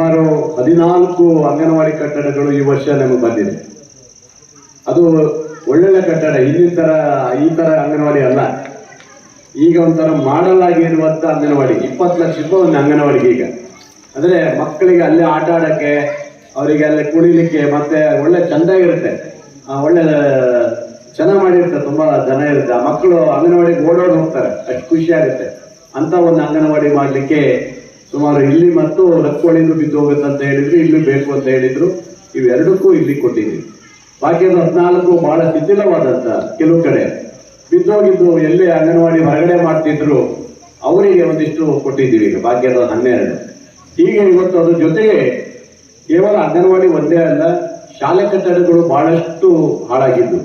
ಸುಮಾರು ಹದಿನಾಲ್ಕು ಅಂಗನವಾಡಿ ಕಟ್ಟಡಗಳು ಈ ವರ್ಷ ನಮಗೆ ಬಂದಿದೆ. ಅದು ಒಳ್ಳೊಳ್ಳೆ ಕಟ್ಟಡ ಹಿಂದಿನ ತರ ಈ ತರ ಅಂಗನವಾಡಿ ಅಲ್ಲ. ಈಗ ಒಂಥರ ಮಾಡಲ್ ಆಗಿರುವಂತ ಅಂಗನವಾಡಿ ಇಪ್ಪತ್ತು ಲಕ್ಷ ರೂಪಾಯಿ ಒಂದು ಅಂಗನವಾಡಿಗೆ ಈಗ. ಅಂದ್ರೆ ಮಕ್ಕಳಿಗೆ ಅಲ್ಲೇ ಆಟ ಆಡಕ್ಕೆ ಅವರಿಗೆ ಅಲ್ಲೇ ಕುಡಿಲಿಕ್ಕೆ ಮತ್ತೆ ಒಳ್ಳೆ ಚಂದಾಗಿರುತ್ತೆ ಆ, ಒಳ್ಳೆ ಚೆನ್ನಾಗಿ ಮಾಡಿರುತ್ತೆ ತುಂಬಾ ಜನ ಇರುತ್ತೆ. ಆ ಮಕ್ಕಳು ಅಂಗನವಾಡಿಗೆ ಓಡೋಡಿ ಹೋಗ್ತಾರೆ ಅಷ್ಟು ಖುಷಿ ಆಗುತ್ತೆ. ಅಂತ ಒಂದು ಅಂಗನವಾಡಿ ಮಾಡ್ಲಿಕ್ಕೆ ಸುಮಾರು ಇಲ್ಲಿ ಮತ್ತು ರಕ್ಕೋಳಿಂದ ಬಿದ್ದು ಹೋಗುತ್ತೆ ಅಂತ ಹೇಳಿದ್ರು, ಇಲ್ಲಿ ಬೇಕು ಅಂತ ಹೇಳಿದ್ರು. ಇವೆರಡಕ್ಕೂ ಇಲ್ಲಿ ಕೊಟ್ಟಿದ್ದೀವಿ ಬಾಕಿಯದು ಹದಿನಾಲ್ಕು ಬಹಳ ಶಿಥಿಲವಾದಂತ ಕೆಲವು ಕಡೆ. ಬಿದ್ದೋಗಿದ್ದು ಎಲ್ಲಿ ಅಂಗನವಾಡಿ ಹೊರಗಡೆ ಮಾಡ್ತಿದ್ರು, ಅವರಿಗೆ ಒಂದಿಷ್ಟು ಕೊಟ್ಟಿದ್ದೀವಿ ಈಗ, ಭಾಗ್ಯದ ಹನ್ನೆರಡು. ಹೀಗೆ ಇವತ್ತು ಅದ್ರ ಜೊತೆಗೆ ಕೇವಲ ಅಂಗನವಾಡಿ ಒಂದೇ ಅಲ್ಲ, ಶಾಲೆ ಕಟ್ಟಡಗಳು ಬಹಳಷ್ಟು ಹಾಳಾಗಿದ್ದು.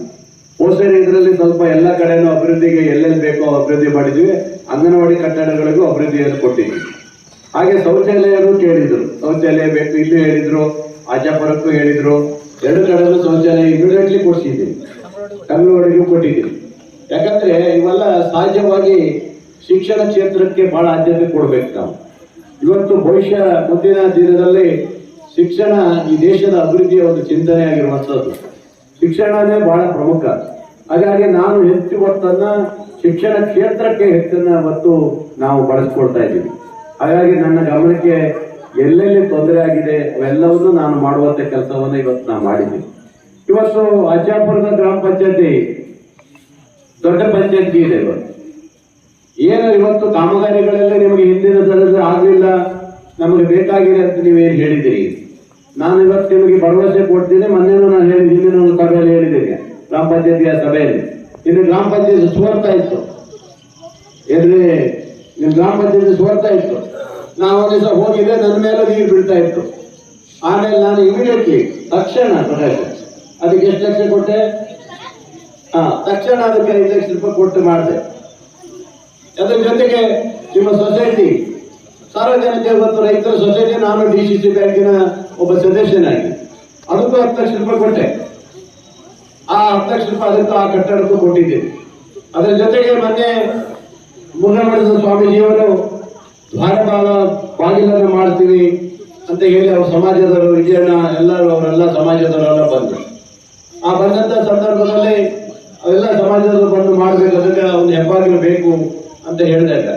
ಹೋಸರಿ ಇದರಲ್ಲಿ ಸ್ವಲ್ಪ ಎಲ್ಲ ಕಡೆನೂ ಅಭಿವೃದ್ಧಿಗೆ ಎಲ್ಲೆಲ್ಲಿ ಬೇಕೋ ಅಭಿವೃದ್ಧಿ ಮಾಡಿದ್ವಿ, ಅಂಗನವಾಡಿ ಕಟ್ಟಡಗಳಿಗೂ ಅಭಿವೃದ್ಧಿಯನ್ನು ಕೊಟ್ಟಿದ್ವಿ ಹಾಗೆ ಶೌಚಾಲಯನೂ ಕೇಳಿದ್ರು. ಶೌಚಾಲಯ ಬೇಕು, ಇಲ್ಲೂ ಹೇಳಿದ್ರು, ಆಜಾಪುರಕ್ಕೂ ಹೇಳಿದ್ರು. ಎರಡು ಕಡೆನೂ ಶೌಚಾಲಯ ಇಮಿಡಿಯೇಟ್ಲಿ ಕೊಡಿಸಿದ್ದೀವಿ ಕಲ್ಲುವಡಿಗೂ ಕೊಟ್ಟಿದ್ದೀವಿ. ಯಾಕಂದ್ರೆ ಇವೆಲ್ಲ ಸಹಜವಾಗಿ ಶಿಕ್ಷಣ ಕ್ಷೇತ್ರಕ್ಕೆ ಬಹಳ ಆದ್ಯತೆ ಕೊಡ್ಬೇಕು ನಾವು. ಇವತ್ತು ಭವಿಷ್ಯ ಮುಂದಿನ ದಿನದಲ್ಲಿ ಶಿಕ್ಷಣ ಈ ದೇಶದ ಅಭಿವೃದ್ಧಿಯ ಒಂದು ಚಿಂತನೆ ಆಗಿರುವಂಥದ್ದು. ಶಿಕ್ಷಣನೇ ಬಹಳ ಪ್ರಮುಖ. ಹಾಗಾಗಿ ನಾನು ಹೆಚ್ಚು ಒತ್ತನ್ನ ಶಿಕ್ಷಣ ಕ್ಷೇತ್ರಕ್ಕೆ ಹೆಚ್ಚನ್ನು ಮತ್ತು ನಾವು ಬಳಸ್ಕೊಳ್ತಾ ಇದ್ದೀವಿ. ಹಾಗಾಗಿ ನನ್ನ ಗಮನಕ್ಕೆ ಎಲ್ಲೆಲ್ಲಿ ತೊಂದರೆ ಆಗಿದೆ ಅವೆಲ್ಲವನ್ನೂ ನಾನು ಮಾಡುವಂತ ಕೆಲಸವನ್ನು ಇವತ್ತು ನಾನು ಮಾಡಿದ್ದೀನಿ ಇವತ್ತು ಅಜ್ಜಾಪುರದ ಗ್ರಾಮ ಪಂಚಾಯತಿ, ದೊಡ್ಡ ಪಂಚಾಯತಿ ಇದೆ ಇವತ್ತು. ಏನು ಇವತ್ತು ಕಾಮಗಾರಿಗಳೆಲ್ಲ ನಿಮಗೆ ಹಿಂದಿನ ದರದಲ್ಲಿ ಆಗಲಿಲ್ಲ, ನಮಗೆ ಬೇಕಾಗಿದೆ ಅಂತ ನೀವೇನು ಹೇಳಿದ್ದೀರಿ? ನಾನು ಇವತ್ತು ನಿಮಗೆ ಭರವಸೆ ಕೊಡ್ತೀನಿ, ಮೊನ್ನೆನೂ ನಾನು ಹೇಳಿ ಹಿಂದಿನ ಒಂದು ಸಭೆಯಲ್ಲಿ ಹೇಳಿದ್ದೀನಿ, ಗ್ರಾಮ ಪಂಚಾಯತಿಯ ಸಭೆಯಲ್ಲಿ. ಇನ್ನು ಗ್ರಾಮ ಪಂಚಾಯತಿ ಸುವರ್ತ ಇತ್ತು. ಎಲ್ಲಿ ನಿಮ್ಮ ಗ್ರಾಮ ಪಂಚಾಯತಿ ಸುವರ್ತ ಇತ್ತು. ನಾವು ದಿವಸ ಹೋಗಿದ್ದೆ ನನ್ನ ಮೇಲೆ ನೀರು ಬೀಳ್ತಾ ಇತ್ತು. ಆಮೇಲೆ ನಾನು ಇಮಿಡಿಯೇಟ್ಲಿ ತಕ್ಷಣ ಪ್ರಕಾಶ್, ಅದಕ್ಕೆ ಎಷ್ಟು ಲಕ್ಷ ಕೊಟ್ಟೆ? ಹಾ, ತಕ್ಷಣ ಅದಕ್ಕೆ ಐದು ಲಕ್ಷ ರೂಪಾಯಿ ಕೊಟ್ಟು ಮಾಡಿದೆ. ಅದರ ಜೊತೆಗೆ ನಿಮ್ಮ ಸೊಸೈಟಿ, ಸಾರ್ವಜನಿಕ ಮತ್ತು ರೈತರ ಸೊಸೈಟಿ, ನಾನು ಡಿ ಸಿ ಸಿ ಬ್ಯಾಂಕಿನ ಒಬ್ಬ ಸದಸ್ಯನಾಗಿ. ಅದಕ್ಕೂ ಹತ್ತು ಲಕ್ಷ ರೂಪಾಯಿ ಕೊಟ್ಟೆ. ಆ ಹತ್ತು ಲಕ್ಷ ರೂಪಾಯಿ ಅದಕ್ಕೂ ಆ ಕಟ್ಟಡಕ್ಕೂ ಕೊಟ್ಟಿದ್ದೀನಿ ಅದರ ಜೊತೆಗೆ ಮೊನ್ನೆ ಮುನ್ನಮಠದ ಸ್ವಾಮೀಜಿಯವರು ದ್ವಾರಪಾಲ ಬಾಗಿಲನ್ನು ಮಾಡ್ತೀವಿ ಅಂತ ಹೇಳಿ ಅವ್ರ ಸಮಾಜದವರು, ವಿಜಯಣ್ಣ ಎಲ್ಲರೂ ಅವರೆಲ್ಲ ಸಮಾಜದವರೆಲ್ಲ ಬಂದರು. ಆ ಬಂದಂಥ ಸಂದರ್ಭದಲ್ಲಿ ಅವೆಲ್ಲ ಸಮಾಜದವರು ಬಂದು ಮಾಡಬೇಕು, ಅದಕ್ಕೆ ಒಂದು ಹೆಬ್ಬಾಗಿಲು ಬೇಕು ಅಂತ ಹೇಳಿದಾಗ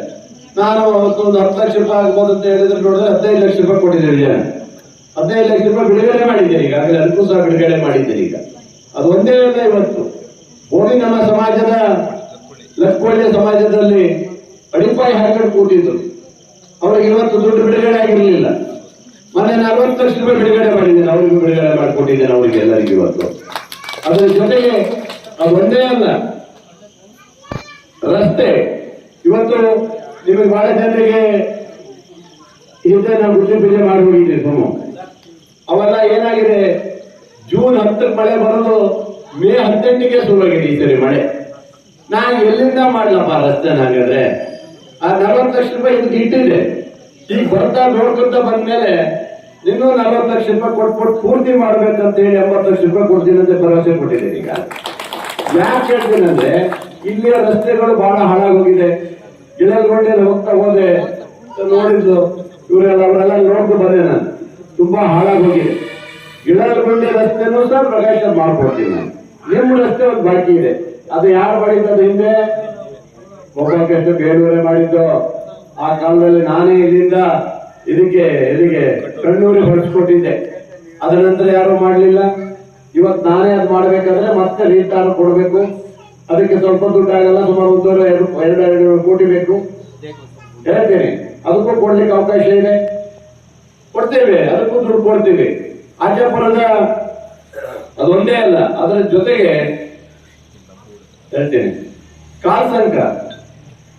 ನಾನು ಅವತ್ತು ಒಂದು ಹತ್ತು ಲಕ್ಷ ರೂಪಾಯಿ ಆಗ್ಬೋದು ಅಂತ ಹೇಳಿದ್ರೆ ನೋಡಿದ್ರೆ ಹದಿನೈದು ಲಕ್ಷ ರೂಪಾಯಿ ಕೊಟ್ಟಿದ್ದೆ ಜನ ಹದಿನೈದು ಲಕ್ಷ ರೂಪಾಯಿ ಬಿಡುಗಡೆ ಮಾಡಿದ್ದೀನಿ ಈಗ ಅದಕ್ಕೂ ಸಹ ಬಿಡುಗಡೆ ಮಾಡಿದ್ದೆ ಈಗ. ಅದು ಒಂದೇ ಅಲ್ಲ ಇವತ್ತು. ಹೋಗಿ ನಮ್ಮ ಸಮಾಜದ ಲಕ್ಕೊಳ್ಳಿ ಸಮಾಜದಲ್ಲಿ ಅಡಿಪಾಯಿ ಹಾಕೊಂಡು ಕೂತಿದ್ರು ಅವ್ರಿಗೆ ಇವತ್ತು ದುಡ್ಡು ಬಿಡುಗಡೆ ಆಗಿರಲಿಲ್ಲ. ಮೊನ್ನೆ ನಲವತ್ತು ಲಕ್ಷ ರೂಪಾಯಿ ಬಿಡುಗಡೆ ಮಾಡಿದ್ದೇನೆ ಅವರಿಗೂ ಬಿಡುಗಡೆ ಮಾಡಿಕೊಟ್ಟಿದ್ದೇನೆ ಅವರಿಗೆ ಎಲ್ಲರಿಗೂ ಇವತ್ತು. ಅದರ ಜೊತೆಗೆ ಒಂದೇ ಅಲ್ಲ, ರಸ್ತೆ. ಇವತ್ತು ನಿಮಗೆ ಬಹಳ ಜನರಿಗೆ ಹಿಂದೆ ನಾವು ಗುಡ್ಡೆ ಪೂಜೆ ಮಾಡಿ ಹೋಗಿದ್ದೀವಿ ಅವೆಲ್ಲ ಏನಾಗಿದೆ? ಜೂನ್ ಹತ್ತಕ್ಕೆ ಮಳೆ ಬರೋದು ಮೇ ಹತ್ತೆಂಟಿಗೆ ಶುರುವಾಗಿದೆ ಈ ಸರಿ ಮಳೆ. ನಾನು ಎಲ್ಲಿಂದ ಮಾಡಲಪ್ಪ ರಸ್ತೆ ಹಾಗಾದ್ರೆ? ಆ ನಲವತ್ತು ಲಕ್ಷ ರೂಪಾಯಿ ಇದಕ್ಕೆ ಇಟ್ಟಿದ್ದೆ. ಈಗ ಬರ್ತಾ ನೋಡ್ಕೊಂತ ಬಂದ್ಮೇಲೆ ಇನ್ನೂ ನಲವತ್ತು ಲಕ್ಷ ರೂಪಾಯಿ ಕೊಟ್ಬಿಟ್ಟು ಪೂರ್ತಿ ಮಾಡ್ಬೇಕಂತ ಹೇಳಿ ಎಂಬತ್ತು ಲಕ್ಷ ರೂಪಾಯಿ ಕೊಡ್ತೀನಿ ಅಂತ ಭರವಸೆ ಕೊಟ್ಟಿದ್ದೀನಿ ಈಗ. ಯಾಕೆ ಹೇಳ್ತೀನಂದ್ರೆ, ಇಲ್ಲಿಯ ರಸ್ತೆಗಳು ಬಹಳ ಹಾಳಾಗೋಗಿದೆ. ಗಿಡಗೊಂಡೆಲ್ಲ ಹೋಗ್ತಾ ಹೋದೆ. ನೋಡಿದ್ದು ಇವರೆಲ್ಲ, ಅವರೆಲ್ಲ ನೋಡ್ಕೊಂಡು ಬಂದೆ ನಾನು. ತುಂಬಾ ಹಾಳಾಗೋಗಿದೆ. ಗಿಡಗೊಂಡೆ ರಸ್ತೆನೂ ಸಹ ಪ್ರಕಾಶ ಮಾಡ್ಕೊಡ್ತೀನಿ ನಾನು. ನಿಮ್ಮ ರಸ್ತೆ ಒಂದು ಬಾಕಿ ಇದೆ. ಅದು ಯಾರು ಬಡಿತದ ಹಿಂದೆ? ಒಬ್ಬಕ್ಕೆ ಬೇಡೂರೆ ಮಾಡಿದ್ದು. ಆ ಕಾಲದಲ್ಲಿ ನಾನೇ ಇಲ್ಲಿಂದ ಇದಕ್ಕೆ, ಇಲ್ಲಿಗೆ ಕಣ್ಣೂರಿ ಹೊರಡಿಸ್ಕೊಟ್ಟಿದ್ದೆ. ಅದರ ನಂತರ ಯಾರು ಮಾಡಲಿಲ್ಲ. ಇವತ್ತು ನಾನೇ ಅದು ಮಾಡಬೇಕಾದ್ರೆ ಮತ್ತೆ ರೀತಾರು ಕೊಡಬೇಕು. ಅದಕ್ಕೆ ಸ್ವಲ್ಪ ದುಡ್ಡು ಆಗಲ್ಲ ಸುಮಾರು ಒಂದೂವರೆ, ಎರಡು ಎರಡು ಎರಡು ಕೋಟಿ ಬೇಕು. ಹೇಳ್ತೇನೆ. ಅದಕ್ಕೂ ಕೊಡ್ಲಿಕ್ಕೆ ಅವಕಾಶ ಇದೆ. ಕೊಡ್ತೇವೆ, ಅದಕ್ಕೂ ದುಡ್ಡು ಕೊಡ್ತೀವಿ. ಆಚಾಪುರದ ಅದೊಂದೇ ಅಲ್ಲ, ಅದರ ಜೊತೆಗೆ ಹೇಳ್ತೇನೆ. ಕಾಲ್ಸಂಕ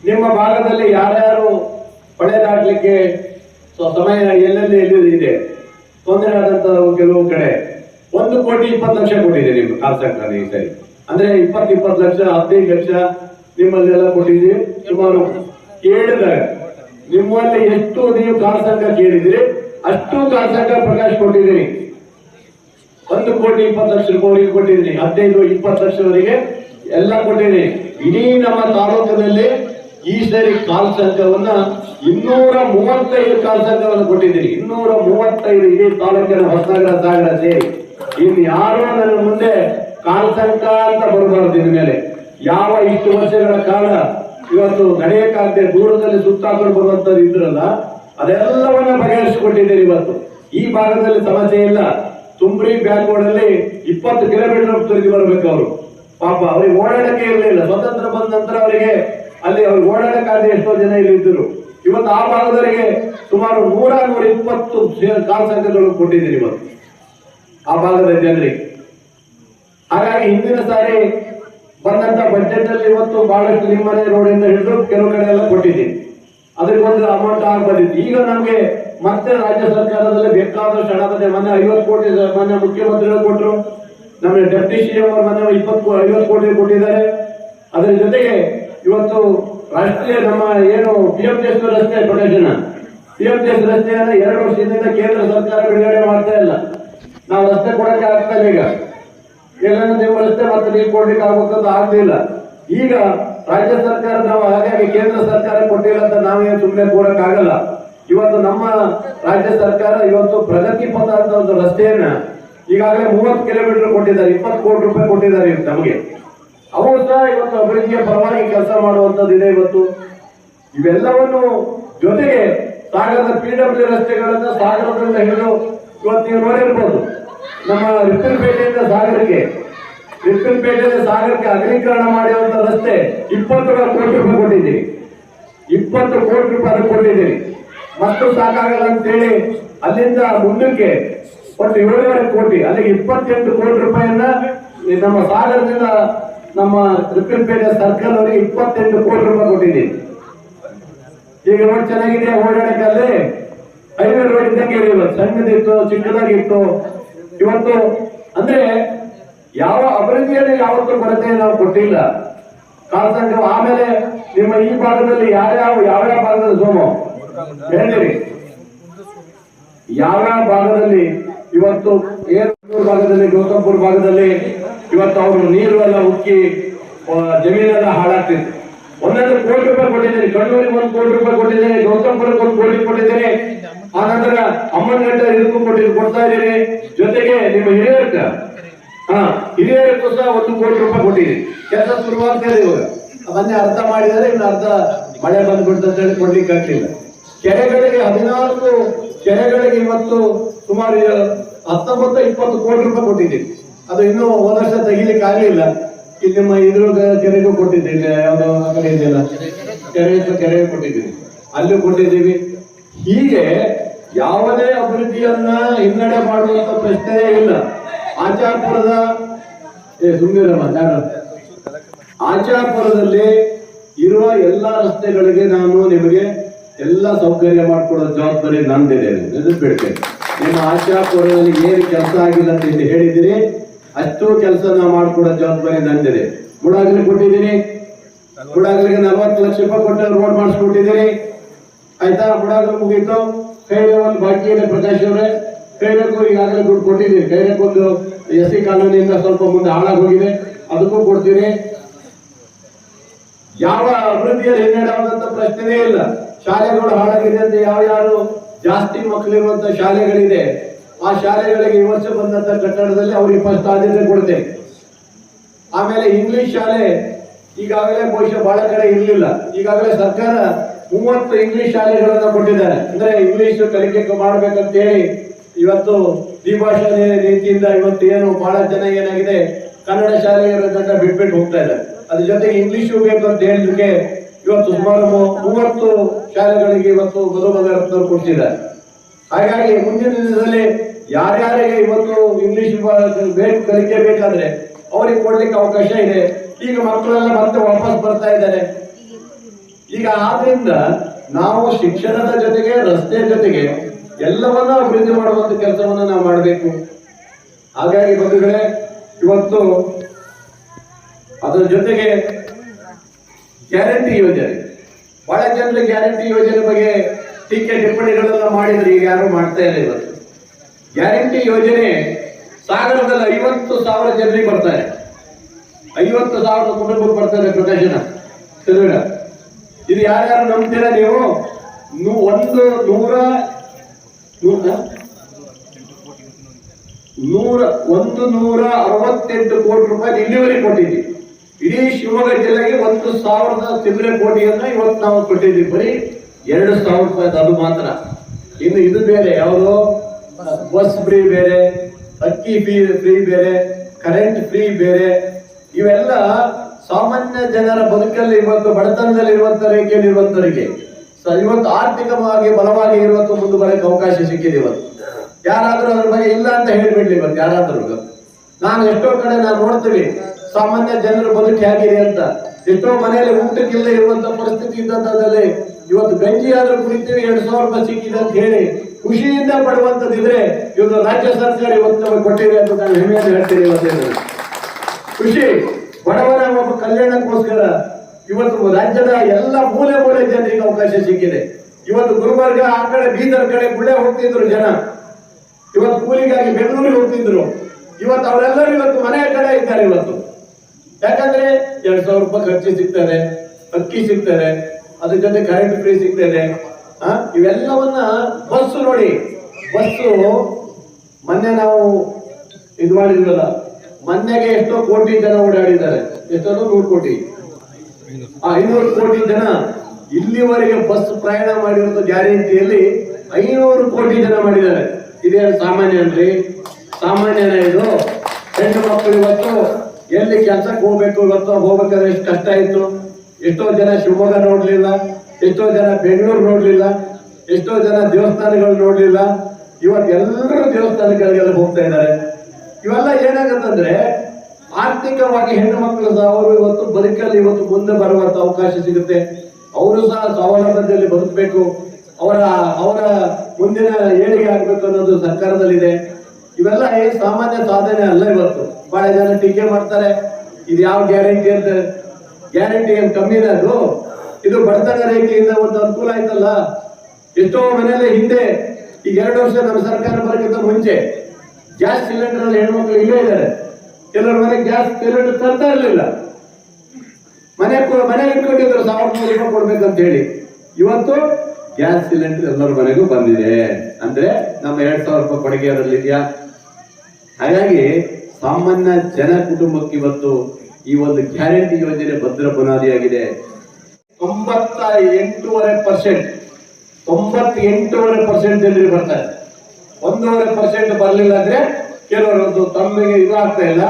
ನಿಮ್ಮ ಭಾಗದಲ್ಲಿ ಯಾರ್ಯಾರು ಹೊಳೆ ದಾಟ್ಲಿಕ್ಕೆ ಸ- ಸಮಯ ಎಲ್ಲೆಲ್ಲಿ ಎಲ್ಲಿ ಇದೆ? ತೊಂದರೆ ಆದಂತ ಕೆಲವು ಕಡೆ. ಒಂದು ಕೋಟಿ ಇಪ್ಪತ್ತು ಲಕ್ಷ ಕೊಟ್ಟಿದೆ ನಿಮ್ಮ ಕಾಲ್ಸಂಕ ಈ ಸರಿ. ಅಂದ್ರೆ ಇಪ್ಪತ್ತು ಇಪ್ಪತ್ತು ಲಕ್ಷ, ಹದಿನೈದು ಲಕ್ಷ ನಿಮ್ಮಲ್ಲೆಲ್ಲ ಕೊಟ್ಟಿದ್ದೀವಿ ಸುಮಾರು ಕೇಳಿದಾಗ ನಿಮ್ಮಲ್ಲಿ ಎಷ್ಟು ನೀವು ಕಾಲ್ಸಂಕ ಕೇಳಿದಿರಿ ಅಷ್ಟು ಕಾಲ್ಸಂಕ ಪ್ರಕಾಶ್ ಕೊಟ್ಟಿದ್ದೀನಿ ಒಂದು ಕೋಟಿ ಇಪ್ಪತ್ತು ಲಕ್ಷ ರೂಪಾಯಿ ಕೊಟ್ಟಿದ್ದೀನಿ. ಹದಿನೈದು, ಇಪ್ಪತ್ತು ಲಕ್ಷವರೆಗೆ ಎಲ್ಲ ಕೊಟ್ಟಿದ್ದೀನಿ. ಇಡೀ ನಮ್ಮ ತಾಲೂಕಿನಲ್ಲಿ ಈ ಸರಿ ಕಾಲ್ ಸಂಘವನ್ನ ಇನ್ನೂರ ಮೂವತ್ತೈದು ಕಾಲ್ ಸಂಘವನ್ನು ಕೊಟ್ಟಿದ್ದೀನಿ. ಇನ್ನೂರ ಮೂವತ್ತೈದು ಇಡೀ ತಾಲೂಕಿನ ಹೊಸನಗರ, ಸಾಗರ ಸೇರಿ. ಇನ್ನು ಯಾರೋ ನನ್ನ ಮುಂದೆ ಕಾಲ್ ಸಂಘ ಅಂತ ಬರಬಾರದು ಇದ್ರ ಮೇಲೆ. ಯಾವ ಇಷ್ಟು ವರ್ಷಗಳ ಕಾಲ ಇವತ್ತು ನಡೆಯಕ್ಕಾಗದೆ ದೂರದಲ್ಲಿ ಸುತ್ತಾಕೊಂಡು ಬರುವಂತದ್ದು ಇದ್ರಲ್ಲ, ಅದೆಲ್ಲವನ್ನ ಬಗೆಹರಿಸಿಕೊಟ್ಟಿದ್ದೀರಿ ಇವತ್ತು. ಈ ಭಾಗದಲ್ಲಿ ಸಮಸ್ಯೆ ಇಲ್ಲ. ತುಂಬ್ರಿ ಬ್ಯಾಕ್ವರ್ಡಲ್ಲಿ ಇಪ್ಪತ್ತು ಕಿಲೋಮೀಟರ್ ತಿರುಗಿ ಬರಬೇಕು ಅವರು. ಪಾಪ, ಅವರಿಗೆ ಓಡಾಡಕ್ಕೆ ಇರಲಿಲ್ಲ. ಸ್ವತಂತ್ರ ಬಂದ ನಂತರ ಅವರಿಗೆ ಅಲ್ಲಿ ಅವ್ರು ಓಡಾಡಕ್ಕಾಗದೆ ಎಷ್ಟೋ ಜನ ಇಲ್ಲಿ ಇದ್ದರು. ಇವತ್ತು ಆ ಭಾಗದವರಿಗೆ ಸುಮಾರು ನೂರ ನೂರ ಇಪ್ಪತ್ತು ಕಾಲ್ ಸಂಖ್ಯೆಗಳು ಕೊಟ್ಟಿದ್ದೀನಿ ಇವತ್ತು. ಆ ಭಾಗದ ಜನರಿಗೆ. ಹಾಗಾಗಿ ಹಿಂದಿನ ಸಾರಿ ಬಂದಂತ ಬಜೆಟ್ ಅಲ್ಲಿ ಇವತ್ತು ಬಹಳಷ್ಟು ನಿಮ್ಮನೆ ರೋಡಿಂದ ಹಿಡಿದು ಕೆಲವು ಕಡೆ ಎಲ್ಲ ಕೊಟ್ಟಿದ್ದೀನಿ ಅದಕ್ಕೆ ಒಂದು ಅಮೌಂಟ್ ಆಗಿ ಬಂದಿತ್ತು. ಈಗ ನಮಗೆ ಮತ್ತೆ ರಾಜ್ಯ ಸರ್ಕಾರದಲ್ಲಿ ಬೇಕಾದಷ್ಟು ಹಣ ಬಂದಿದೆ. ಮೊನ್ನೆ ಐವತ್ತು ಕೋಟಿ ಮೊನ್ನೆ ಮುಖ್ಯಮಂತ್ರಿಗಳು ಕೊಟ್ಟರು. ನಮ್ಮ ಡೆಪ್ಟಿ ಸಿ ಎಂ ಅವರು ಮೊನ್ನೆ ಇಪ್ಪತ್ತು, ಐವತ್ತು ಕೋಟಿ ಕೊಟ್ಟಿದ್ದಾರೆ. ಅದರ ಜೊತೆಗೆ ಇವತ್ತು ರಾಷ್ಟ್ರೀಯ ನಮ್ಮ ಏನು ಪಿ ಎಂ ಎಸ್ ರಸ್ತೆ ಪ್ರೊಟೆಕ್ಷನ್ ಪಿ ಎಂ ಎಸ್ ರಸ್ತೆಯನ್ನು ಎರಡು ವರ್ಷದಿಂದ ಕೇಂದ್ರ ಸರ್ಕಾರ ಬಿಡುಗಡೆ ಮಾಡ್ತಾ ಇಲ್ಲ. ನಾವು ರಸ್ತೆ ಕೊಡಕ್ಕೆ ಆಗ್ತಾ ಈಗ. ಎಲ್ಲಾನು ನೀವು ರಸ್ತೆ ಮತ್ತೆ ನೀವು ಕೊಡ್ಲಿಕ್ಕೆ ಆಗುತ್ತಂತ ಆಗ್ಲಿಲ್ಲ ಈಗ ರಾಜ್ಯ ಸರ್ಕಾರ ನಾವು ಹಾಗಾಗಿ ಕೇಂದ್ರ ಸರ್ಕಾರ ಕೊಟ್ಟಿಲ್ಲ ಅಂತ ನಾವೇನು ಸುಮ್ಮನೆ ಕೂರಕ್ ಆಗಲ್ಲ ಇವತ್ತು ನಮ್ಮ ರಾಜ್ಯ ಸರ್ಕಾರ ಇವತ್ತು ಪ್ರಗತಿ ಪಥ ಅಂತ ಒಂದು ರಸ್ತೆಯನ್ನ ಈಗಾಗಲೇ ಮೂವತ್ತು ಕಿಲೋಮೀಟರ್ ಕೊಟ್ಟಿದ್ದಾರೆ, ಇಪ್ಪತ್ತು ಕೋಟಿ ರೂಪಾಯಿ ಕೊಟ್ಟಿದ್ದಾರೆ ನಮಗೆ. ಅವು ಸಹ ಇವತ್ತು ಅಭಿವೃದ್ಧಿಯ ಪರವಾಗಿ ಕೆಲಸ ಮಾಡುವಂತದ್ದು ಇದೆ ಇವತ್ತು. ಇವೆಲ್ಲವನ್ನು ಜೊತೆಗೆ ಸಾಗರದ ಪಿ ಡಬ್ಲ್ಯೂ ರಸ್ತೆಗಳನ್ನ ಸಾಗರದಿಂದ ಹಿಡಿದು ಇವತ್ತು ನೀವು ನೋಡಿರ್ಬೋದು. ನಮ್ಮ ರಿಪ್ಪನ್ಪೇಟೆಯಿಂದ ಸಾಗರಕ್ಕೆ ರಿಪ್ಪನ್ಪೇಟೆಯಿಂದ ಸಾಗರಕ್ಕೆ ಅಗಲೀಕರಣ ಮಾಡಿರುವಂತ ರಸ್ತೆ ಇಪ್ಪತ್ತು ಕೋಟಿ ರೂಪಾಯಿ ಕೊಟ್ಟಿದ್ದೀವಿ. ಇಪ್ಪತ್ತು ಕೋಟಿ ರೂಪಾಯಿ ಕೊಟ್ಟಿದ್ದೀವಿ. ಮತ್ತು ಸಾಕಾಗಲ್ಲ ಅಂತೇಳಿ ಅಲ್ಲಿಂದ ಮುಂದಕ್ಕೆ ಒಟ್ಟು ಏಳುವರೆ ಕೋಟಿ, ಅಲ್ಲಿಗೆ ಇಪ್ಪತ್ತೆಂಟು ಕೋಟಿ ರೂಪಾಯಿಯನ್ನ ನಮ್ಮ ಸಾಗರದಿಂದ ನಮ್ಮ ರಿಪ್ಪನ್ಪೇಟೆ ಸರ್ಕಲ್ ಅವರಿಗೆ ಇಪ್ಪತ್ತೆಂಟು ಕೋಟಿ ರೂಪಾಯಿ ಕೊಟ್ಟಿದ್ದೀನಿ. ಈಗ ರೋಡ್ ಚೆನ್ನಾಗಿದೆ ಓಡಾಡಕ್ಕೆ ಅಲ್ಲಿ ಹೈವೇ ರೋಡ್ ಇದ್ದಂಗೆ ಇದೆ ಇವತ್ತು ಸಣ್ಣದಿತ್ತು, ಚಿಕ್ಕದಾಗಿತ್ತು. ಇವತ್ತು ಅಂದ್ರೆ ಯಾವ ಅಭಿವೃದ್ಧಿಯಲ್ಲಿ ಯಾವತ್ತೂ ಕೊರತೆ ನಾವು ಕೊಟ್ಟಿಲ್ಲ. ಕಾಲಸಂಘ ಆಮೇಲೆ ನಿಮ್ಮ ಈ ಭಾಗದಲ್ಲಿ ಯಾವ ಯಾವ್ಯಾವ ಭಾಗದಲ್ಲಿ ಸೋಮು? ಹೇಳಿರಿ ಯಾವ್ಯಾವ ಭಾಗದಲ್ಲಿ? ಇವತ್ತು ಏರ್ಪೂರ್ ಭಾಗದಲ್ಲಿ, ಗೌತಮ್ಪುರ್ ಭಾಗದಲ್ಲಿ ಇವತ್ತು ಅವರು ನೀರು ಎಲ್ಲ ಉಕ್ಕಿ ಜಮೀನೆಲ್ಲ ಹಾಳಾಗ್ತಿತ್ತು ಒಂದೊಂದು ಕೋಟಿ ರೂಪಾಯಿ ಕೊಟ್ಟಿದ್ದೇನೆ, ಕಣ್ಣೂರಿಗೆ ಒಂದು ಕೋಟಿ ರೂಪಾಯಿ ಕೊಟ್ಟಿದ್ದೇನೆ, ಗೌತಮ್ಪುರಕ್ಕೆ ಒಂದು ಕೋಟಿ ಕೊಟ್ಟಿದ್ದೇನೆ. ಆ ನಂತರ ಅಮ್ಮನಘಟ್ಟ ಇದಕ್ಕೂ ಕೊಟ್ಟಿದ್ದು ಕೊಡ್ತಾ ಇದ್ದೀನಿ. ಜೊತೆಗೆ ನಿಮ್ಮ ಹಿರಿಯರ್ಕ ಹಾ ಹಿರಿಯರಿಗೂ ಸಹ ಒಂದು ಕೋಟಿ ರೂಪಾಯಿ ಕೊಟ್ಟಿದ್ದೀನಿ. ಕೆಲಸ ಶುರುವಾಗ್ತಾ ಇದೆ ಅದನ್ನೇ ಅರ್ಥ ಮಾಡಿದರೆ ಇನ್ನು ಅರ್ಧ ಮಳೆ ಬಂದ್ಬಿಡ್ತು ಅಂತ ಹೇಳಿ ಕೊಡ್ಲಿಕ್ಕೆ ಆಗ್ಲಿಲ್ಲ ಕೆರೆಗಳಿಗೆ ಹದಿನಾಲ್ಕು, ಕೆರೆಗಳಿಗೆ ಇವತ್ತು ಸುಮಾರು, ಹತ್ತೊಂಬತ್ತು, ಇಪ್ಪತ್ತು ಕೋಟಿ ರೂಪಾಯಿ ಕೊಟ್ಟಿದ್ದೀವಿ ಅದು ಇನ್ನೂ ಹೋದ ವರ್ಷ ತೆಗಿಲಿಕ್ಕೆ ಆಗ್ಲಿಲ್ಲ. ಇಲ್ಲಿ ನಿಮ್ಮ ಇದ್ರ ಕೆರೆಗೂ ಕೊಟ್ಟಿದ್ದೀನಿ ಯಾವ್ದೋ ಆ ಕಡೆ ಇದೆಯಲ್ಲ? ಕೆರೆ ಕೆರೆ ಕೊಟ್ಟಿದ್ದೀವಿ. ಅಲ್ಲೂ ಕೊಟ್ಟಿದ್ದೀವಿ. ಹೀಗೆ ಯಾವುದೇ ಅಭಿವೃದ್ಧಿಯನ್ನ ಹಿನ್ನಡೆ ಮಾಡುವಂತ ಪ್ರಶ್ನೆಯೇ ಇಲ್ಲ. ಆಚಾರ್ಪುರದ ಏ ಸುಮ್ಮನಿರಮ್ಮ ಯಾರು? ಆಚಾಪುರದಲ್ಲಿ ಇರುವ ಎಲ್ಲ ರಸ್ತೆಗಳಿಗೆ ನಾನು ನಿಮಗೆ ಎಲ್ಲ ಸೌಕರ್ಯ ಮಾಡಿಕೊಡೋ ಜವಾಬ್ದಾರಿ ನಂದಿದೆ. ನೆನಪಿಡ್ತೇನೆ ನಿಮ್ಮ ಆಚಾರ್ಪುರದಲ್ಲಿ ಏನು ಕೆಲಸ ಆಗಿಲ್ಲ ಅಂತ ಇಲ್ಲಿ ಹೇಳಿದಿರಿ. ಅಷ್ಟು ಕೆಲಸ ನಾವು ಮಾಡಿಕೊಡೋ ಜವಾಬ್ದಾರಿ ನಂದಿದೆ. ಗುಡಾಗಲಿ ಕೊಟ್ಟಿದ್ದೀನಿ. ಗುಡಾಗಲಿಗೆ ನಲವತ್ತು ಲಕ್ಷ ರೂಪಾಯಿ ಕೊಟ್ಟು ರೋಡ್ ಮಾಡಿಸ್ಕೊಟ್ಟಿದ್ದೀರಿ ಆಯ್ತಾ? ಗುಡಾಗಲಿ ಮುಗೀತು. ಕೈಗೆ ಒಂದು ಬಾಕಿ ಇದೆ ಪ್ರಕಾಶ್ ಅವರೇ. ಕೈಲಕ್ಕೂ ಈಗಾಗಲೇ ದುಡ್ಡು ಕೊಟ್ಟಿದ್ದೀನಿ. ಕೈಲಕ್ಕೆ ಒಂದು ಎಸ್ ಸಿ ಕಾಲೋನಿಯಿಂದ ಸ್ವಲ್ಪ ಮುಂದೆ ಹಾಳಾಗಿ ಹೋಗಿದೆ ಅದಕ್ಕೂ ಕೊಡ್ತೀನಿ. ಯಾವ ಅಭಿವೃದ್ಧಿಯಲ್ಲಿ ಹಿನ್ನಡೆ ಆದಂತ ಪ್ರಶ್ನೆನೇ ಇಲ್ಲ. ಶಾಲೆಗಳು ಹಾಳಾಗಿದೆ ಅಂತ ಯಾವ ಯಾರು ಜಾಸ್ತಿ ಮಕ್ಕಳಿರುವಂತ ಶಾಲೆಗಳಿದೆ. ಆ ಶಾಲೆಗಳಿಗೆ ಈ ವರ್ಷ ಬಂದಂತ ಕಟ್ಟಡದಲ್ಲಿ ಅವರಿಗೆ ಫಸ್ಟ್ ಆದ್ಯತೆ ಕೊಡ್ತೇನೆ ಆಮೇಲೆ ಇಂಗ್ಲಿಷ್ ಶಾಲೆ ಈಗಾಗಲೇ ಬಹುಶಃ ಬಹಳ ಕಡೆ ಇರಲಿಲ್ಲ. ಈಗಾಗಲೇ ಸರ್ಕಾರ ಮೂವತ್ತು ಇಂಗ್ಲಿಷ್ ಶಾಲೆಗಳನ್ನ ಕೊಟ್ಟಿದ್ದಾರೆ. ಅಂದ್ರೆ ಇಂಗ್ಲಿಷ್ ಕಲಿಕೆ ಮಾಡ್ಬೇಕಂತ ಹೇಳಿ ಇವತ್ತು ದ್ವಿಭಾಷಾ ನೀತಿಯಿಂದ ಇವತ್ತು ಏನು ಬಹಳ ಜನ ಏನಾಗಿದೆ, ಕನ್ನಡ ಶಾಲೆಗಳನ್ನ ಬಿಟ್ಬಿಟ್ಟು ಹೋಗ್ತಾ ಇದ್ದಾರೆ. ಅದ್ರ ಜೊತೆಗೆ ಇಂಗ್ಲಿಷು ಬೇಕು ಅಂತ ಹೇಳಿದಕ್ಕೆ ಇವತ್ತು ಸುಮಾರು ಮೂವತ್ತು ಶಾಲೆಗಳಿಗೆ ಇವತ್ತು ಬಂಗಾರಪ್ಪನವರು ಕೊಡ್ತಿದ್ದಾರೆ. ಹಾಗಾಗಿ ಮುಂದಿನ ದಿನದಲ್ಲಿ ಯಾರ್ಯಾರಿಗೆ ಇವತ್ತು ಇಂಗ್ಲಿಷ್ ಬೇಕು ಕಲಿಕೆ ಬೇಕಾದ್ರೆ ಅವ್ರಿಗೆ ಕೊಡ್ಲಿಕ್ಕೆ ಅವಕಾಶ ಇದೆ. ಈಗ ಮಕ್ಕಳೆಲ್ಲ ಮತ್ತೆ ವಾಪಸ್ ಬರ್ತಾ ಇದ್ದಾರೆ. ಈಗ ಆದ್ರಿಂದ ನಾವು ಶಿಕ್ಷಣದ ಜೊತೆಗೆ, ರಸ್ತೆ ಜೊತೆಗೆ ಎಲ್ಲವನ್ನ ಅಭಿವೃದ್ಧಿ ಮಾಡುವಂತ ಕೆಲಸವನ್ನ ನಾವು ಮಾಡಬೇಕು. ಹಾಗಾಗಿ ಬಂಧುಗಳೇ, ಇವತ್ತು ಅದರ ಜೊತೆಗೆ ಗ್ಯಾರಂಟಿ ಯೋಜನೆ. ಬಹಳ ಜನರು ಗ್ಯಾರಂಟಿ ಯೋಜನೆ ಬಗ್ಗೆ ಟೀಕೆ ಟಿಪ್ಪಣಿಗಳೆಲ್ಲ ಮಾಡಿದ್ರೆ, ಈಗ ಯಾರು ಮಾಡ್ತಾ ಇಲ್ಲ ಇವತ್ತು. ಗ್ಯಾರಂಟಿ ಯೋಜನೆ ಸಾಗರದಲ್ಲಿ ಐವತ್ತು ಸಾವಿರ ಜನರಿಗೆ ಬರ್ತಾರೆ ಐವತ್ತು ಸಾವಿರದ ಕುಟುಂಬಕ್ಕೆ ಬರ್ತಾರೆ ಪ್ರಕಾಶನ ತಿರುಗ. ಇದು ಯಾರ್ಯಾರು ನಂಬ್ತೀರಾ ನೀವು? ಒಂದು ನೂರ ನೂರ ಒಂದು ನೂರ ಅರವತ್ತೆಂಟು ಕೋಟಿ ರೂಪಾಯಿ ಇಲ್ಲಿವರೆಗೆ ಕೊಟ್ಟಿದ್ದೀವಿ. ಇಡೀ ಶಿವಮೊಗ್ಗ ಜಿಲ್ಲೆಗೆ ಒಂದು ಸಾವಿರದ ಚಿಲ್ಲರೆ ಕೋಟಿಯನ್ನ ಇವತ್ತು ನಾವು ಕೊಟ್ಟಿದ್ದೀವಿ. ಬರೀ ಎರಡು ಸಾವಿರ ರೂಪಾಯಿ ಅದು ಮಾತ್ರ. ಇನ್ನು ಇದು ಬೇರೆ ಯಾವುದು? ಬಸ್ ಫ್ರೀ ಬೇರೆ, ಅಕ್ಕಿ ಫ್ರೀ ಫ್ರೀ ಬೇರೆ ಕರೆಂಟ್ ಫ್ರೀ ಬೇರೆ. ಇವೆಲ್ಲ ಸಾಮಾನ್ಯ ಜನರ ಬದುಕಲ್ಲಿ ಇವತ್ತು ಬಡತನದಲ್ಲಿ ಇರುವಂತ ರೇಖೆಯಲ್ಲಿ ಇರುವಂತವರಿಗೆ ಇವತ್ತು ಆರ್ಥಿಕವಾಗಿ ಬಲವಾಗಿ ಇರುವಂತ ಮುಂದೆ ಬರಕ್ಕೆ ಅವಕಾಶ ಸಿಕ್ಕಿದೆ ಇವತ್ತು. ಯಾರಾದ್ರೂ ಅದ್ರ ಬಗ್ಗೆ ಇಲ್ಲ ಅಂತ ಹೇಳ್ಬಿಡ್ಲಿ ಇವತ್ತು, ಯಾರಾದ್ರೂ. ನಾನು ಎಷ್ಟೋ ಕಡೆ ನಾನು ನೋಡ್ತೀವಿ, ಸಾಮಾನ್ಯ ಜನರ ಬದುಕಿ ಹೇಗಿದೆ ಅಂತ. ಎಷ್ಟೋ ಮನೆಯಲ್ಲಿ ಊಟಕ್ಕಿಲ್ಲದೆ ಇರುವಂತ ಪರಿಸ್ಥಿತಿ ಇದ್ದಂತದಲ್ಲಿ ಇವತ್ತು ಗಂಜಿ ಆದ್ರೂ ಕುಡಿತೀವಿ, ಎರಡು ಸಾವಿರ ರೂಪಾಯಿ ಸಿಕ್ಕಿದೆ ಅಂತ ಹೇಳಿ ಖುಷಿಯಿಂದ ಪಡುವಂತದಿದ್ರೆ ಇವತ್ತು ರಾಜ್ಯ ಸರ್ಕಾರ ಇವತ್ತು ನಮಗೆ ಕೊಟ್ಟಿದೆ ಅಂತ ನಾನು ಹೆಮ್ಮೆಯಿಂದ ಹೇಳ್ತೀನಿ ಇವತ್ತೇನು ಖುಷಿ, ಬಡವರ ಒಬ್ಬ ಕಲ್ಯಾಣಕ್ಕೋಸ್ಕರ ಇವತ್ತು ರಾಜ್ಯದ ಎಲ್ಲ ಮೂಲೆ ಮೂಲೆ ಜನರಿಗೆ ಅವಕಾಶ ಸಿಕ್ಕಿದೆ. ಇವತ್ತು ಗುಲ್ಬರ್ಗ ಆ ಕಡೆ, ಬೀದರ್ ಕಡೆ ಗುಳ್ಳೆ ಹೋಗ್ತಿದ್ರು ಜನ. ಇವತ್ತು ಕೂಲಿಗಾಗಿ ಬೆಂಗಳೂರಿಗೆ ಹೋಗ್ತಿದ್ರು. ಇವತ್ತು ಅವರೆಲ್ಲರೂ ಇವತ್ತು ಮನೆಯ ಕಡೆ ಇದ್ದಾರೆ ಇವತ್ತು. ಯಾಕಂದ್ರೆ ಎರಡ್ ಸಾವಿರ ರೂಪಾಯಿ ಖರ್ಚು ಸಿಗ್ತದೆ, ಅಕ್ಕಿ ಸಿಗ್ತದೆ, ಅದ್ರ ಜೊತೆ ಕರೆಂಟ್ ಫ್ರೀ ಸಿಗ್ತದೆ. ಇವೆಲ್ಲವನ್ನ ಬಸ್ಸು ನೋಡಿ. ಬಸ್ಸು ಮೊನ್ನೆ ನಾವು ಇದು ಮಾಡಿದ್ವಲ್ಲ, ಮೊನ್ನೆಗೆ ಎಷ್ಟೋ ಕೋಟಿ ಜನ ಓಡಾಡಿದ್ದಾರೆ. ಎಷ್ಟೋ ನೂರು ಕೋಟಿ. ಆ ಐನೂರು ಕೋಟಿ ಜನ ಇಲ್ಲಿವರೆಗೆ ಬಸ್ ಪ್ರಯಾಣ ಮಾಡಿರೋದು ಗ್ಯಾರಂಟಿಯಲ್ಲಿ ಐನೂರು ಕೋಟಿ ಜನ ಮಾಡಿದ್ದಾರೆ. ಇದೇನು ಸಾಮಾನ್ಯ ಅನ್ರಿ ಸಾಮಾನ್ಯನ ಇದು ಹೆಣ್ಣು ಮಕ್ಕಳು ಇವತ್ತು ಎಲ್ಲಿ ಕೆಲಸಕ್ಕೆ ಹೋಗ್ಬೇಕು, ಇವತ್ತು ಹೋಗ್ಬೇಕಾದ್ರೆ ಎಷ್ಟು ಕಷ್ಟ ಇತ್ತು? ಎಷ್ಟೋ ಜನ ಶಿವಮೊಗ್ಗ ನೋಡ್ಲಿಲ್ಲ. ಎಷ್ಟೋ ಜನ ಬೆಂಗಳೂರು ನೋಡ್ಲಿಲ್ಲ, ಎಷ್ಟೋ ಜನ ದೇವಸ್ಥಾನಗಳು ನೋಡ್ಲಿಲ್ಲ. ಇವತ್ತು ಎಲ್ಲರೂ ದೇವಸ್ಥಾನಗಳಿಗೆಲ್ಲ ಹೋಗ್ತಾ ಇದ್ದಾರೆ. ಇವೆಲ್ಲ ಏನಾಗತ್ತಂದ್ರೆ, ಆರ್ಥಿಕವಾಗಿ ಹೆಣ್ಣು ಮಕ್ಕಳು ಸಹ ಅವರು ಇವತ್ತು ಬದುಕಲ್ಲಿ ಇವತ್ತು ಮುಂದೆ ಬರುವಂತ ಅವಕಾಶ ಸಿಗುತ್ತೆ. ಅವರು ಸಹ ಸ್ವಾವಲಂಬನೆಯಲ್ಲಿ ಬದುಕಬೇಕು. ಅವರ ಅವರ ಮುಂದಿನ ಏಳಿಗೆ ಆಗ್ಬೇಕು ಅನ್ನೋದು ಸರ್ಕಾರದಲ್ಲಿದೆ. ಇವೆಲ್ಲ ಸಾಮಾನ್ಯ ಸಾಧನೆ ಅಲ್ಲ ಇವತ್ತು. ಬಹಳ ಜನ ಟೀಕೆ ಮಾಡ್ತಾರೆ, ಇದು ಯಾವ ಗ್ಯಾರಂಟಿ ಅಂತ? ಗ್ಯಾರಂಟಿ ಏನ್ ಕಮ್ಮಿ ಅದು? ಇದು ಬಡತನ ರೇಖೆಯಿಂದ ಒಂದು ಅನುಕೂಲ ಆಯ್ತಲ್ಲ? ಎಷ್ಟೋ ಮನೆಯಲ್ಲಿ ಹಿಂದೆ ಈಗ ಎರಡು ವರ್ಷ ನಮ್ಮ ಸರ್ಕಾರ ಬರೋಕ್ಕಿಂತ ಮುಂಚೆ ಗ್ಯಾಸ್ ಸಿಲಿಂಡರ್ ಅಲ್ಲಿ ಹೆಣ್ಮಕ್ಳು ಇಲ್ಲೇ ಇದ್ದಾರೆ. ಕೆಲವ್ರ ಮನೆ ಗ್ಯಾಸ್ ಸಿಲಿಂಡರ್ ತರ್ತಾ ಇರಲಿಲ್ಲ. ಮನೆ ಮನೆ ಇಟ್ಕೊಂಡಿದ್ರು ಸಾವಿರದ ನೂರು ರೂಪಾಯಿ ಕೊಡ್ಬೇಕಂತ ಹೇಳಿ ಇವತ್ತು ಗ್ಯಾಸ್ ಸಿಲಿಂಡರ್ ಎಲ್ಲರ ಮನೆಗೂ ಬಂದಿದೆ. ಅಂದ್ರೆ ನಮ್ಮ ಎರಡ್ ಸಾವಿರ ರೂಪಾಯಿ ಕೊಡುಗೆ ಅದರಲ್ಲಿ ಇದೆಯಾ? ಹಾಗಾಗಿ ಸಾಮಾನ್ಯ ಜನ ಕುಟುಂಬಕ್ಕೆ ಇವತ್ತು ಈ ಒಂದು ಗ್ಯಾರಂಟಿ ಯೋಜನೆ ಭದ್ರ ಬುನಾದಿಯಾಗಿದೆ. ತೊಂಬತ್ತ ಎಂಟೂವರೆ ಪರ್ಸೆಂಟ್ ತೊಂಬತ್ತೆಂಟೂವರೆ ಪರ್ಸೆಂಟ್ ಜನರಿಗೆ ಬರ್ತಾರೆ ಒಂದೂವರೆ ಪರ್ಸೆಂಟ್ ಬರಲಿಲ್ಲ ಅಂದ್ರೆ ಕೆಲವರದ್ದು ತಮ್ಮಿಗೆ ಇದು ಆಗ್ತಾ ಇಲ್ಲ.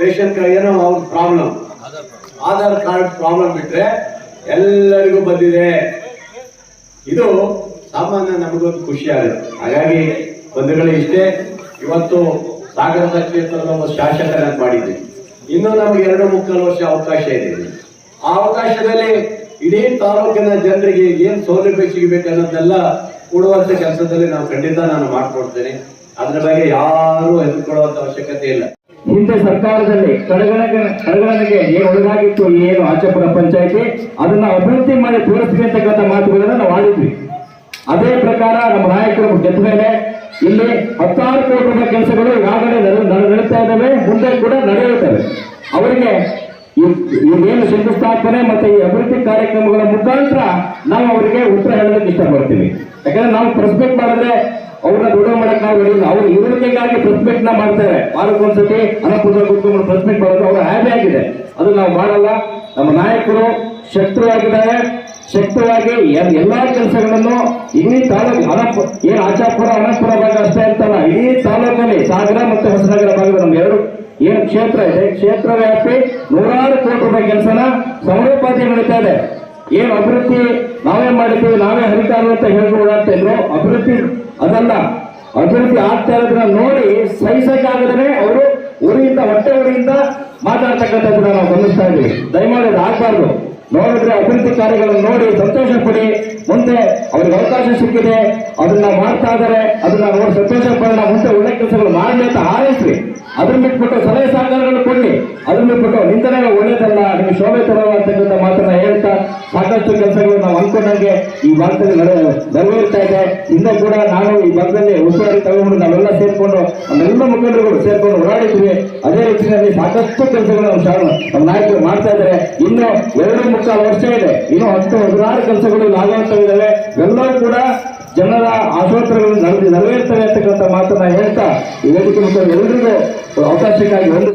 ರೇಷನ್ ಏನೋ ಅವ್ರ ಪ್ರಾಬ್ಲಮ್ ಆಧಾರ್ ಕಾರ್ಡ್ ಪ್ರಾಬ್ಲಮ್ ಬಿಟ್ರೆ ಎಲ್ಲರಿಗೂ ಬಂದಿದೆ. ಇದು ಸಾಮಾನ್ಯ ನಮಗೊಂದು ಖುಷಿ ಆಗುತ್ತೆ. ಹಾಗಾಗಿ ಬಂಧುಗಳು, ಇಷ್ಟೇ ಇವತ್ತು ಸಾಗರದ ಕ್ಷೇತ್ರದ ಒಂದು ಶಾಸಕರಾಗಿ ಮಾಡಿದ್ವಿ ಇನ್ನು ನಮಗೆ ಎರಡು ಮುಕ್ಕಾಲು ವರ್ಷ ಅವಕಾಶ ಇದೆ. ಆ ಅವಕಾಶದಲ್ಲಿ ಇಡೀ ತಾಲೂಕಿನ ಜನರಿಗೆ ಏನ್ ಸೌಲಭ್ಯ ಸಿಗಬೇಕು ಅನ್ನೋದನ್ನೆಲ್ಲ ಕೊಡುವಂತ ಕೆಲಸದಲ್ಲಿ ನಾವು ಖಂಡಿತ ನಾನು ಮಾಡ್ಕೊಡ್ತೇನೆ. ಅದ್ರ ಬಗ್ಗೆ ಯಾರು ಹೆದರ್ಕೊಳ್ಳುವಂತ ಅವಶ್ಯಕತೆ ಇಲ್ಲ. ಹಿಂದೆ ಸರ್ಕಾರದಲ್ಲಿ ಕಡೆಗಣನೆಗೆ ಏನು ಒಳಗಾಗಿತ್ತು, ಏನು ಆಚೆಪುರ ಪಂಚಾಯತಿ, ಅದನ್ನ ಅಭಿವೃದ್ಧಿ ಮಾಡಿ ಅಂತಕ್ಕಂಥ ಮಾತುಗಳನ್ನ ನಾವು ಆಡಿದ್ವಿ. ಅದೇ ಪ್ರಕಾರ ನಮ್ಮ ನಾಯಕರು ಗೆದ್ದ ಮೇಲೆ ಇಲ್ಲಿ ಹತ್ತಾರು ಕೋಟಿ ರೂಪಾಯಿ ಕೆಲಸಗಳು ಈಗಾಗಲೇ ನಡೆಯುತ್ತಾ ಇದ್ದಾವೆ, ಮುಂದೆ ಕೂಡ ನಡೆಯುತ್ತವೆ. ಅವರಿಗೆ ಏನು ಶಂಕುಸ್ಥಾಪನೆ ಮತ್ತೆ ಈ ಅಭಿವೃದ್ಧಿ ಕಾರ್ಯಕ್ರಮಗಳ ಮುಖಾಂತರ ನಾವು ಅವರಿಗೆ ಉತ್ತರ ಹೇಳೋದಕ್ಕೆ ಇಷ್ಟಪಡ್ತೀವಿ. ಯಾಕಂದ್ರೆ ನಾವು ಪ್ರೆಸ್ಪೆಕ್ಟ್ ಮಾಡಿದ್ರೆ ಅವ್ರನ್ನ ದೊಡ್ಡ ಮಾಡಕ್ ನಾವು ಅವ್ರ ಇರುವಿಕೆಗಾಗಿ ಪ್ರೆಸ್ಪೆಕ್ಟ್ನ ಮಾಡ್ತಾರೆ. ವಾರಕ್ಕೊಂದ್ಸತಿ ಅನಪೂರ್ಣ ಕೂತ್ಕೊಂಡು ಪ್ರೆಸ್ಪೆಕ್ಟ್ ಮಾಡೋದು ಅವ್ರ ಹ್ಯಾಬಿ ಆಗಿದೆ. ಅದು ನಾವು ಮಾಡಲ್ಲ. ನಮ್ಮ ನಾಯಕರು ಶಕ್ತರಾಗಿದ್ದಾರೆ ಶಕ್ತವಾಗಿ ಎಲ್- ಎಲ್ಲಾ ಕೆಲಸಗಳನ್ನು ಇಡೀ ತಾಲೂಕು ಅನಪ ಏನ್ ಆಚಾಪುರ ಅನಂತಪುರ ಭಾಗ ಅಷ್ಟೇ ಅಂತಲ್ಲ, ಇಡೀ ತಾಲೂಕಲ್ಲಿ ಸಾಗರ ಮತ್ತು ಹೊಸನಗರ ಭಾಗದ ನಮ್ಮ ಎರಡು ಏನು ಕ್ಷೇತ್ರ ಇದೆ? ಕ್ಷೇತ್ರ ವ್ಯಾಪಿ ನೂರಾರು ಕೋಟಿ ರೂಪಾಯಿ ಕೆಲಸನ ಸಮರೋಪಾತಿ ನಡೀತಾ ಇದೆ. ಏನು ಅಭಿವೃದ್ಧಿ ನಾವೇ ಮಾಡಿದ್ದೀವಿ, ನಾವೇ ಹರಿತಾರು ಅಂತ ಹೇಳ್ಬೋದು ಅಂತ ಇದ್ರು. ಅಭಿವೃದ್ಧಿ ಅದಲ್ಲ. ಅಭಿವೃದ್ಧಿ ಆಗ್ತಾ ಇರೋದನ್ನ ನೋಡಿ ಸಹಿಸಕ್ಕಾಗದೇ ಅವರು ಊರಿಯಿಂದ ಹೊಟ್ಟೆ ಉರಿಯಿಂದ ಮಾತಾಡ್ತಕ್ಕಂಥದ್ದನ್ನ ನಾವು ಗಮನಿಸ್ತಾ ಇದ್ದೀವಿ. ದಯಮಾಡಿ ಆಗ್ಬಾರ್ದು. ನೋಡಿದ್ರೆ ಅಭಿವೃದ್ಧಿ ಕಾರ್ಯಗಳನ್ನು ನೋಡಿ ಸಂತೋಷ ಪಡಿ. ಮುಂದೆ ಅವ್ರಿಗೆ ಅವಕಾಶ ಸಿಕ್ಕಿದೆ. ಅದನ್ನ ಮಾಡ್ತಾ ಇದಾರೆ ಅದನ್ನ ನೋಡಿ ಸಂತೋಷ ಪಡೋಣ. ಮುಂದೆ ಒಳ್ಳೆ ಕೆಲಸಗಳು ಮಾಡಲಿ ಅಂತ ಹಾರೈಸ್ರಿ. ಅದನ್ನ ಬಿಟ್ಬಿಟ್ಟು ಸಲಹೆ ಸಹಕಾರಗಳು ಕೊಡಿ ಅದನ್ನ ಬಿಟ್ಬಿಟ್ಟು ನಿಂತನೆ ಒಳ್ಳೇದಲ್ಲ. ನಿಮ್ಗೆ ಶೋಭೆ ತರಲ್ಲ ಅಂತಕ್ಕಂಥ ಮಾತನ್ನ ಸಾಕಷ್ಟು ಕೆಲಸಗಳು ನಾವು ಅಂದ್ಕೊಂಡಂಗೆ ಈ ಭಾಗದಲ್ಲಿ ನೆರವೇರ್ತಾ ಇದೆ. ಹಿಂದೆ ಕೂಡ ನಾನು ಈ ಭಾಗದಲ್ಲಿ ಉಸ್ತುವಾರಿ ತಗೊಂಡು ನಾವೆಲ್ಲ ಸೇರ್ಕೊಂಡು, ನಮ್ಮೆಲ್ಲ ಮುಖಂಡರುಗಳು ಸೇರ್ಕೊಂಡು ಓಡಾಡಿದ್ವಿ ಅದೇ ರೀತಿಯಲ್ಲಿ ಸಾಕಷ್ಟು ಕೆಲಸಗಳು ನಮ್ಮ ಶಾಲೆ ನಮ್ಮ ನಾಯಕರು ಮಾಡ್ತಾ ಇದ್ದಾರೆ. ಇನ್ನು ಎರಡು ಮುಕ್ಕಾಲು ವರ್ಷ ಇದೆ. ಇನ್ನು ಹತ್ತು ಹದಿನಾರು ಕೆಲಸಗಳು ಇದ್ದಾವೆ ಎಲ್ಲರೂ ಕೂಡ ಜನರ ಆಶೋತ್ತರಗಳು ನಡೆದು ನೆರವೇರ್ತವೆ ಅಂತಕ್ಕಂಥ ಮಾತನ್ನ ಹೇಳ್ತಾ ಈ ವೇದಿಕೆ ಮುಖ ಎಲ್ರಿಗೂ ಅವಕಾಶಕ್ಕಾಗಿ ಒಂದು